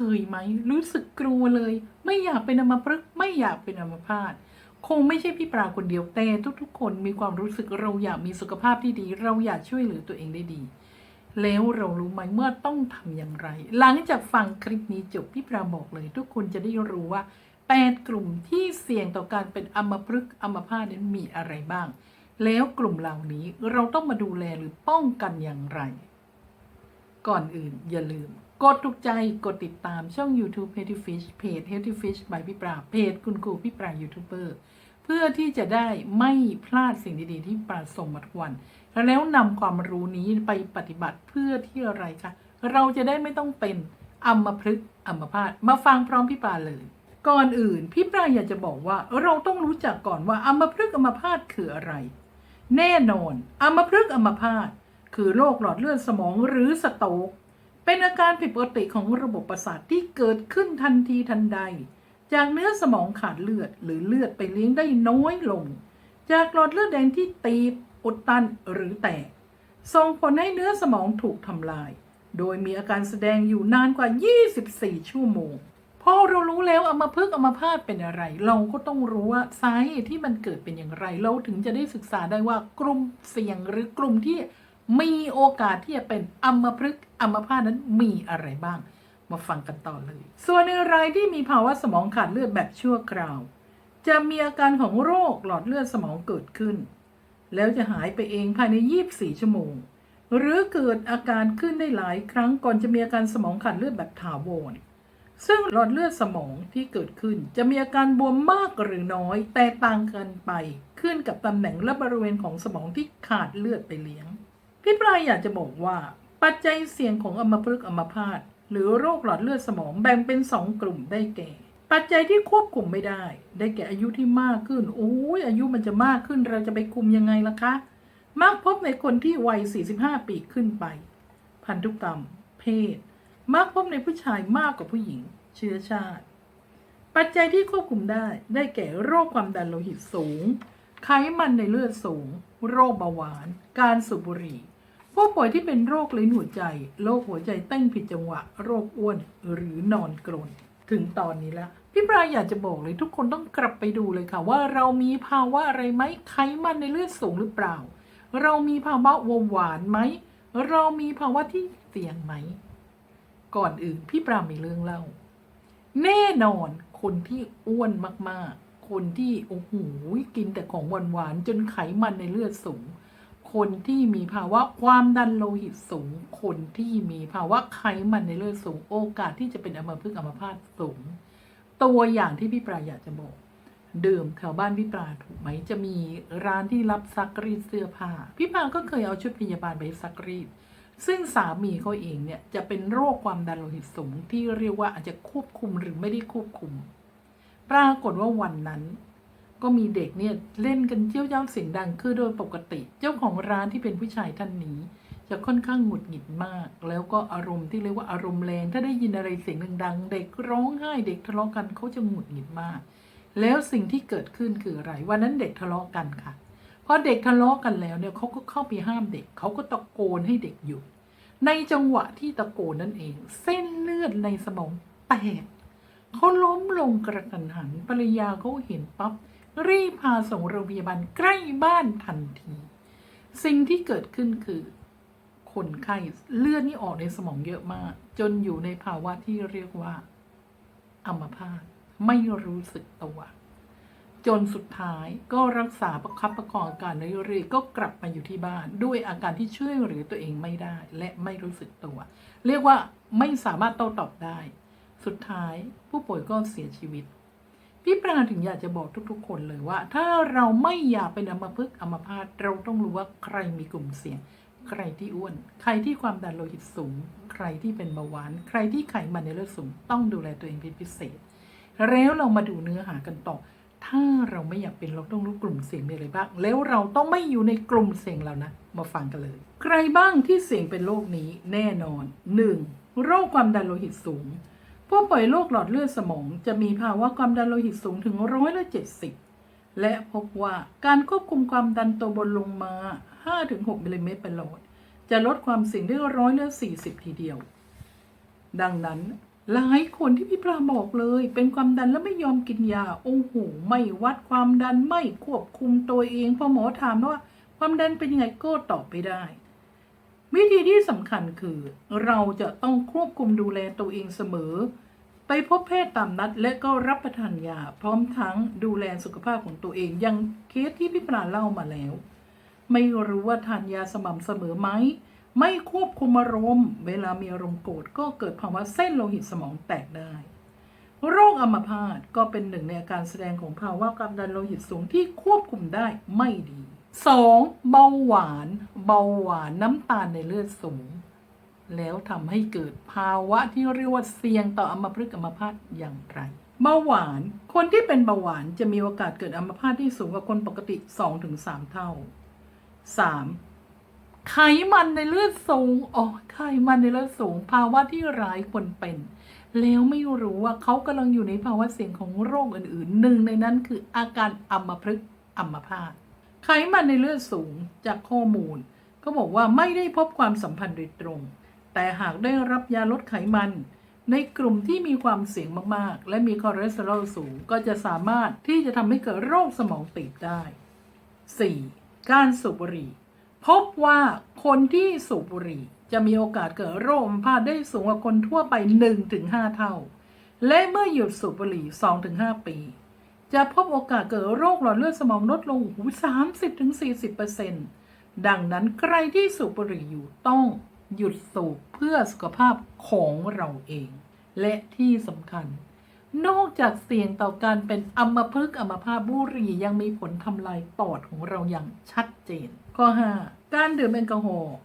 เคยไหมรู้สึกกลัวเลย ไม่อยากเป็นอัมพฤกษ์ไม่อยากเป็นอัมพาตคงไม่ใช่พี่ปราคนเดียวแต่ทุกๆ คนมีความรู้สึกเราอยากมีสุขภาพที่ดี เราอยากช่วยเหลือตัวเองได้ดี แล้วเรารู้ไหมเมื่อต้องทำอย่างไร หลังจากฟังคลิปนี้จบพี่ปราบอกเลย ทุกคนจะได้รู้ว่าแปดกลุ่มที่เสี่ยงต่อการเป็นอัมพฤกษ์อัมพาตนั้นมีอะไรบ้าง แล้วกลุ่มเหล่านี้เราต้องมาดูแลหรือป้องกันอย่างไร ก่อนอื่นอย่าลืม กดถูกใจกดติดตามช่อง YouTube Healthy Fish เพจ Healthy Fish by พี่ปราเพจคุณครูพี่ปรายูทูบเบอร์เพื่อที่จะได้ไม่พลาดสิ่งดี ๆ ที่ปราส่งมาทุกวัน แล้วนำความรู้นี้ไปปฏิบัติเพื่อที่อะไรคะเราจะได้ไม่ต้องเป็นอัมพฤกษ์อัมพาตมาฟังพร้อมพี่ปราเลย ก่อนอื่นพี่ปราอยากจะบอกว่าเราต้องรู้จักก่อนว่าอัมพฤกษ์อัมพาตคืออะไร แน่นอนอัมพฤกษ์อัมพาตคือโรคหลอดเลือดสมองหรือสโตก เป็นอาการผิดปกติของระบบประสาทที่เกิดขึ้นทันทีทันใด จากเนื้อสมองขาดเลือดหรือเลือดไปเลี้ยงได้น้อยลง จากหลอดเลือดแดงที่ตีบอุดตันหรือแตก ส่งผลให้เนื้อสมองถูกทำลาย โดยมีอาการแสดงอยู่นานกว่า 24 ชั่วโมง พอเรารู้แล้วเอัมาพฤกษ์อัมาพาตเป็นอะไร เราก็ต้องรู้ว่าสาเหตุที่มันเกิดเป็นอย่างไร เราถึงจะได้ศึกษาได้ว่ากลุ่มเสี่ยงหรือกลุ่มที่ มีโอกาสที่จะเป็นอัมพฤกษ์อัมพาตนั้นมีอะไรบ้าง มาฟังกันต่อเลย ส่วนในรายที่มีภาวะสมองขาดเลือดแบบชั่วคราว จะมีอาการของโรคหลอดเลือดสมองเกิดขึ้น แล้วจะหายไปเองภายใน 24 ชั่วโมง หรือเกิดอาการขึ้นได้หลายครั้งก่อนจะมีอาการสมองขาดเลือดแบบถาวรซึ่งหลอดเลือดสมองที่เกิดขึ้น จะมีอาการบวมมากหรือน้อย แตกต่างกันไป ขึ้นกับตำแหน่งและบริเวณของสมองที่ขาดเลือดไปเลี้ยง พี่ปลายอยากจะบอกว่า ปัจจัยเสี่ยงของอัมพฤกษ์อัมพาตหรือโรคหลอดเลือดสมองแบ่งเป็นสองกลุ่มได้แก่ ปัจจัยที่ควบคุมไม่ได้ ได้แก่อายุที่มากขึ้นโอ้ยอายุมันจะมากขึ้นเราจะไปคุมยังไงล่ะคะมักพบในคนที่วัย 45 ปีขึ้นไป พันธุกรรม เพศมักพบในผู้ชายมากกว่าผู้หญิง เชื้อชาติ ปัจจัยที่ควบคุมได้ ได้แก่โรคความดันโลหิตสูง ไขมันในเลือดสูง โรคเบาหวาน การสูบบุหรี่ ผู้ป่วยที่เป็นโรคลิ้นหัวใจ โรคหัวใจเต้นผิดจังหวะ โรคอ้วน หรือนอนกรน ถึงตอนนี้ละพี่ปลายอยากจะบอกเลยทุกคนต้องกลับไปดูเลยค่ะ ว่าเรามีภาวะอะไรไหมไขมันในเลือดสูงหรือเปล่า เรามีภาวะเบาหวานไหม เรามีภาวะที่เสี่ยงไหม ก่อนอื่นพี่ปรามีเรื่องเล่า แน่นอนคนที่อ้วนมากๆ คนที่โอ้โหกินแต่ของหวานๆจนไขมันในเลือดสูง คนที่มีภาวะความดันโลหิตสูง คนที่มีภาวะไขมันในเลือดสูง โอกาสที่จะเป็นอัมพฤกษ์อัมพาตสูง ตัวอย่างที่พี่ปราอยากจะบอกเดิมแถวบ้านพี่ปราถูกไหมจะมีร้านที่รับซักรีดเสื้อผ้าพี่ปราก็เคยเอาชุดพยาบาลไปซักรีด ซึ่งสามีเขาเองเนี่ยจะเป็นโรคความดันโลหิตสูงที่เรียกว่าอาจจะควบคุมหรือไม่ได้ควบคุม ปรากฏว่าวันนั้น ก็มีเด็กเนี่ยเล่นกันเจี้ยวเย้าเสียงดังคือโดยปกติ เจ้าของร้านที่เป็นผู้ชายท่านนี้ จะค่อนข้างหงุดหงิดมาก แล้วก็อารมณ์ที่เรียกว่าอารมณ์แรง ถ้าได้ยินอะไรเสียงดังๆเด็กร้องไห้เด็กทะเลาะกันเขาจะหงุดหงิดมาก แล้วสิ่งที่เกิดขึ้นคืออะไรวันนั้นเด็กทะเลาะกันค่ะพอเด็กทะเลาะกันแล้วเนี่ยเขาก็เข้าไปห้ามเด็กเขาก็ตะโกนให้เด็กหยุดในจังหวะที่ตะโกนนั่นเอง เส้นเลือดในสมองแตก เขาล้มลงกระทันหันภรรยาเขาเห็นปั๊บรีบพาส่งโรงพยาบาลใกล้บ้านทันที สิ่งที่เกิดขึ้นคือ คนไข้เลือดนี่ออกในสมองเยอะมาก จนอยู่ในภาวะที่เรียกว่าอัมพาตไม่รู้สึกตัวจนสุดท้ายก็รักษาประคับประคองอาการเรื่อยๆก็กลับมาอยู่ที่บ้าน ด้วยอาการที่ช่วยเหลือตัวเองไม่ได้ และไม่รู้สึกตัว เรียกว่าไม่สามารถโต้ตอบได้ สุดท้ายผู้ป่วยก็เสียชีวิต พี่ปราถึงอยากจะบอกทุกๆ คนเลยว่า ถ้าเราไม่อยากเป็นอัมพฤกษ์อัมพาตเราต้องรู้ว่าใครมีกลุ่มเสี่ยง ใครที่อ้วน ใครที่ความดันโลหิตสูง ใครที่เป็นเบาหวาน ใครที่ไขมันในเลือดสูง ต้องดูแลตัวเองเป็นพิเศษ แล้วเรามาดูเนื้อหากันต่อ ถ้าเราไม่อยากเป็นเราต้องรู้กลุ่มเสี่ยงมีอะไรบ้าง แล้วเราต้องไม่อยู่ในกลุ่มเสี่ยงแล้วนะ มาฟังกันเลย ใครบ้างที่เสี่ยงเป็นโรคนี้แน่นอน 1. โรคความดันโลหิตสูง ผู้ป่วยโรคหลอดเลือดสมอง จะมีภาวะความดันโลหิตสูงถึงร้อยละเจ็ดสิบและพบว่าการควบคุมความดันตัวบนลงมา 5-6มิลลิเมตรเป็นหลอดจะลดความเสี่ยงได้ร้อยละ40 ทีเดียว ดังนั้นหลายคนที่พี่ปลาบอกเลย เป็นความดันแล้วไม่ยอมกินยา โอ้โห ไม่วัดความดันไม่ควบคุมตัวเอง พอหมอถามว่า ความดันเป็นยังไงก็ตอบไม่ได้ วิธีที่สำคัญคือ เราจะต้องควบคุมดูแลตัวเองเสมอ ไปพบแพทย์ตามนัดและก็รับประทานยาพร้อมทั้งดูแลสุขภาพของตัวเองอยังเคสที่พี่ปลาเล่ามาแล้ว ไม่รู้ว่าทานยาสม่ำเสมอไหมไม่ควบคุมอารมณ์เวลามีอารมณ์โกรธก็เกิดภาวะเส้นโลหิตสมองแตกได้ โรคอัมพาตก็เป็นหนึ่งในอาการแสดงของภาวะความดันโลหิตสูงที่ควบคุมได้ไม่ดี 2. เบาหวาน เบาหวานน้ำตาลในเลือดสูง แล้วทำให้เกิดภาวะที่เรียกว่าเสี่ยงต่ออัมพฤกษ์อัมพาตอย่างไรเบาหวานคนที่เป็นเบาหวานจะมีโอกาสเกิดอัมพาตที่สูงกว่าคนปกติ 2-3 เท่า 3. ไขมันในเลือดสูงอ๋อไขมันในเลือดสูง ภาวะที่ร้ายคนเป็น แล้วไม่รู้ว่าเขากำลังอยู่ในภาวะเสี่ยงของโรคอื่นๆหนึ่งในนั้นคืออาการอัมพฤกษ์อัมพาต ไขมันในเลือดสูงจากข้อมูล ก็บอกว่าไม่ได้พบความสัมพันธ์โดยตรง แต่หากได้รับยาลดไขมัน ในกลุ่มที่มีความเสี่ยงมากๆ และมีคอเลสเตอรอลสูงก็จะสามารถที่จะทำให้เกิดโรคสมองตีบได้ 4. การสูบบุหรี่ พบว่าคนที่สูบบุหรี่จะมีโอกาสเกิดโรคอัมพาตได้สูงกว่าคนทั่วไป 1-5 เท่า และเมื่อหยุดสูบบุหรี่ 2-5 ปี จะพบโอกาสเกิดโรคหลอดเลือดสมองลดลงหู30-40%ดังนั้นใครที่สูบบุหรี่อยู่ต้องหยุดสูบเพื่อสุขภาพของเราเอง และที่สำคัญ นอกจากเสี่ยงต่อการเป็นอัมพฤกษ์อัมพาตบุหรี่ยังมีผลทำลายปอดของเราอย่างชัดเจน ข้อ 5 การดื่มแอลกอฮอล์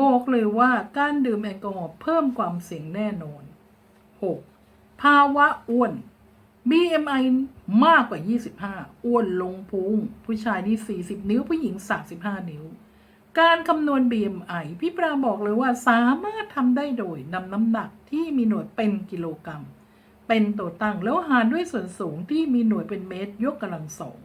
บอกเลยว่าการดื่มแอลกอฮอล์เพิ่มความเสี่ยงแน่นอน 6. ภาวะอ้วน BMI มากกว่า 25 อ้วนลงพุง ผู้ชายนี่ 40 นิ้ว ผู้หญิง 35 นิ้ว การคำนวณ BMI พี่ปราบอกเลยว่าสามารถทำได้โดยนำน้ำหนักที่มีหน่วยเป็นกิโลกรัม เป็นตัวตั้งแล้วหารด้วยส่วนสูงที่มีหน่วยเป็นเมตรยกกำลังสอง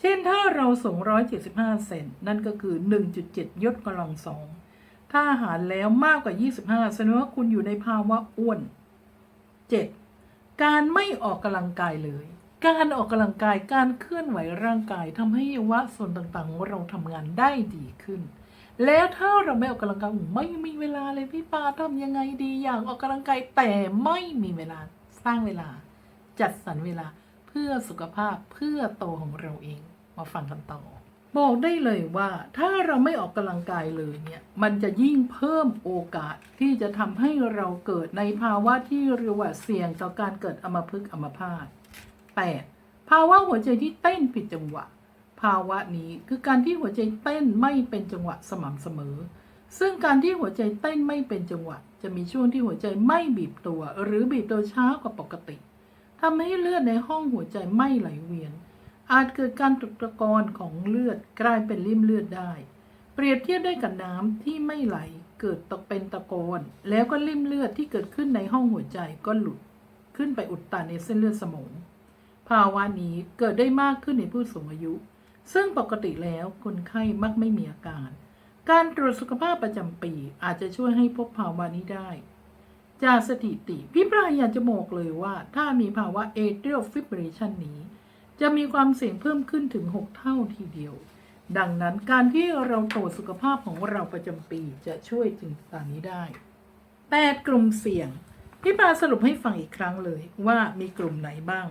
เช่นถ้าเราสูง 175 เซนนั่นก็คือ 1.7 ยกกำลังสอง ถ้าหารแล้วมากกว่า 25แสดงว่าคุณอยู่ในภาวะอ้วน 7. การไม่ออกกำลังกายเลย การออกกำลังกายการเคลื่อนไหวร่างกายทำให้อวัยวะส่วนต่างๆของเราทำงานได้ดีขึ้น แล้วถ้าเราไม่ออกกำลังกายไม่มีเวลาเลยพี่ปาทำยังไงดี อยากออกกำลังกายแต่ไม่มีเวลาสร้างเวลา จัดสรรเวลาเพื่อสุขภาพเพื่อโตของเราเองมาฟังกันต่อ บอกได้เลยว่าถ้าเราไม่ออกกำลังกายเลยเนี่ยมันจะยิ่งเพิ่มโอกาสที่จะทำให้เราเกิดในภาวะที่เรียกว่าเสี่ยงต่อการเกิดอัมพฤกษ์อัมพาต 8. ภาวะหัวใจที่เต้นผิดจังหวะ ภาวะนี้คือการที่หัวใจเต้นไม่เป็นจังหวะสม่ำเสมอ ซึ่งการที่หัวใจเต้นไม่เป็นจังหวะ จะมีช่วงที่หัวใจไม่บีบตัว หรือบีบตัวช้ากว่าปกติทำให้เลือดในห้องหัวใจไม่ไหลเวียน อาจเกิดการตกตะกอนของเลือดกลายเป็นริ่มเลือดได้ เปรียบเทียบได้กับน้ำที่ไม่ไหลเกิดตกเป็นตะกอนแล้วก็ริ่มเลือดที่เกิดขึ้นในห้องหัวใจก็หลุดขึ้นไปอุดตันในเส้นเลือดสมอง ภาวะนี้เกิดได้มากขึ้นในผู้สูงอายุ ซึ่งปกติแล้วคนไข้มักไม่มีอาการ การตรวจสุขภาพประจำปีอาจจะช่วยให้พบภาวะนี้ได้ จากสถิติพี่ปลายอยากจะบอกเลยว่า ถ้ามีภาวะ atrial fibrillation นี้ จะมีความเสี่ยงเพิ่มขึ้นถึง 6 เท่าทีเดียว ดังนั้นการที่เราตรวจสุขภาพของเราประจำปีจะช่วยถึงตอนนี้ได้ 8 กลุ่มเสี่ยง พี่ปลาสรุปให้ฟังอีกครั้งเลยว่ามีกลุ่มไหนบ้าง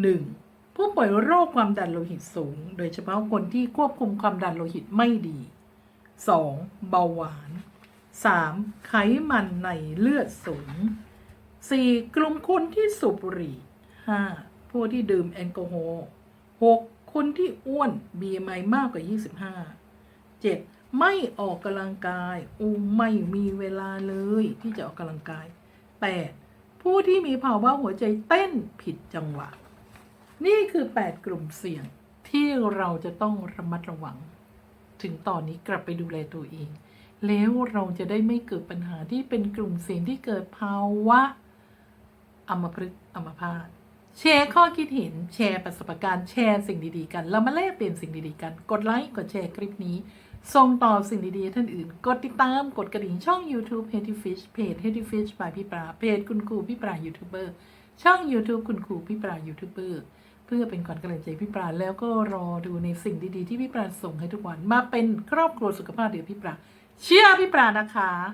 1. ผู้ป่วยโรคความดันโลหิตสูง โดยเฉพาะคนที่ควบคุมความดันโลหิตไม่ดี 2. เบาหวาน 3. ไขมันในเลือดสูง 4. กลุ่มคนที่สูบบุหรี่ 5. ผู้ที่ดื่มแอลกอฮอล์ 6. คนที่อ้วน BMI มากกว่า 25 7. ไม่ออกกำลังกายอูไม่มีเวลาเลยที่จะออกกำลังกาย 8. ผู้ที่มีภาวะหัวใจเต้นผิดจังหวะ นี่คือ 8 กลุ่มเสี่ยงที่เราจะต้องระมัดระวัง ถึงตอนนี้กลับไปดูแลตัวเอง แล้วเราจะได้ไม่เกิดปัญหาที่เป็นกลุ่มเสี่ยงที่เกิดภาวะอัมพฤกษ์อัมพาต แชร์ข้อคิดเห็นแชร์ประสบการณ์แชร์สิ่งดีๆกัน เรามาแลกเปลี่ยนสิ่งดีๆกัน กดไลค์กดแชร์คลิปนี้ ส่งต่อสิ่งดีๆท่านอื่น กดติดตามกดกระดิ่งช่อง YouTube h e a d y Fish เพจ h e a d y Fish by พี่ปลาเพจคุณครูพี่ปลายูทูบเบอร์ช่อง YouTube คุณครูพี่ปลายูทูบเบอร์เพื่อเป็นขวัญกำลังใจพี่ปลาแล้วก็รอดูในสิ่งดีๆที่พี่ปลาส่งให้ทุกวันมาเป็นครอบครัวสุขภาพเดี๋ยวพี่ปลาเชื่อพี่ปลานะคะ